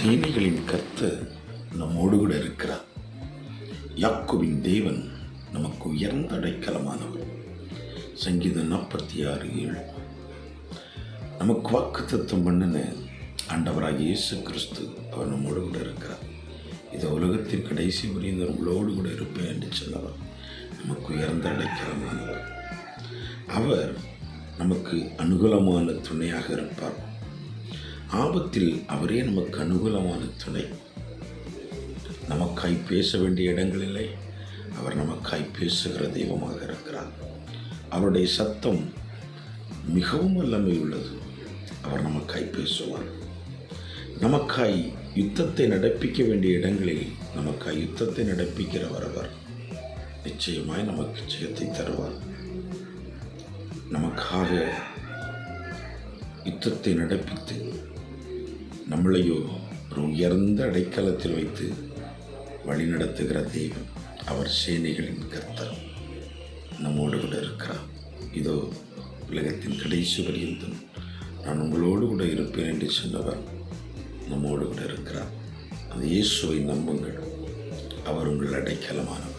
சேனைகளின் கர்த்தர் நம்மோடு கூட இருக்கிறார். யாக்கோவின் தேவன் நமக்கு உயர்ந்த அடைக்கலமானவர். சங்கீதம் நாற்பத்தி ஆறு ஏழு. நமக்கு வாக்கு தத்துவம் பண்ணின ஆண்டவராக இயேசு கிறிஸ்து அவர் நம்மோடு கூட இருக்கிறார். இது உலகத்தின் கடைசி வரையும் உங்களோடு கூட இருப்பேன் என்று சொன்னவர் நமக்கு உயர்ந்த அடைக்கலமானவர். அவர் நமக்கு அனுகூலமான துணையாக இருப்பார். ஆபத்தில் அவரே நமக்கு அனுகூலமான துணை. நமக்காய் பேச வேண்டிய இடங்களிலே அவர் நமக்காய் பேசுகிற தெய்வமாக இருக்கிறார். அவருடைய சத்தம் மிகவும் வல்லமை உள்ளது. அவர் நமக்காய் பேசுவார். நமக்காய் யுத்தத்தை நடப்பிக்க வேண்டிய இடங்களில் நமக்காய் யுத்தத்தை நடப்பிக்கிறவர் அவர். நிச்சயமாய் நமக்கு ஜெயத்தை தருவார். நமக்காக யுத்தத்தை நடப்பித்து நம்மளையோ ஒரு உயர்ந்த அடைக்கலத்தில் வைத்து வழிநடத்துகிற தெய்வம் அவர் சேனைகளின் கர்த்தர். நம்மோடு கூட இருக்கிறார். இதோ உலகத்தின் கடைசி பரியந்தம். நான் உங்களோடு கூட இருப்பேன் என்று சொன்னவர் நம்மோடு கூட இருக்கிறார். அந்த இயேசுவை நம்புங்கள். அவர் உங்கள் அடைக்கலமானவர்.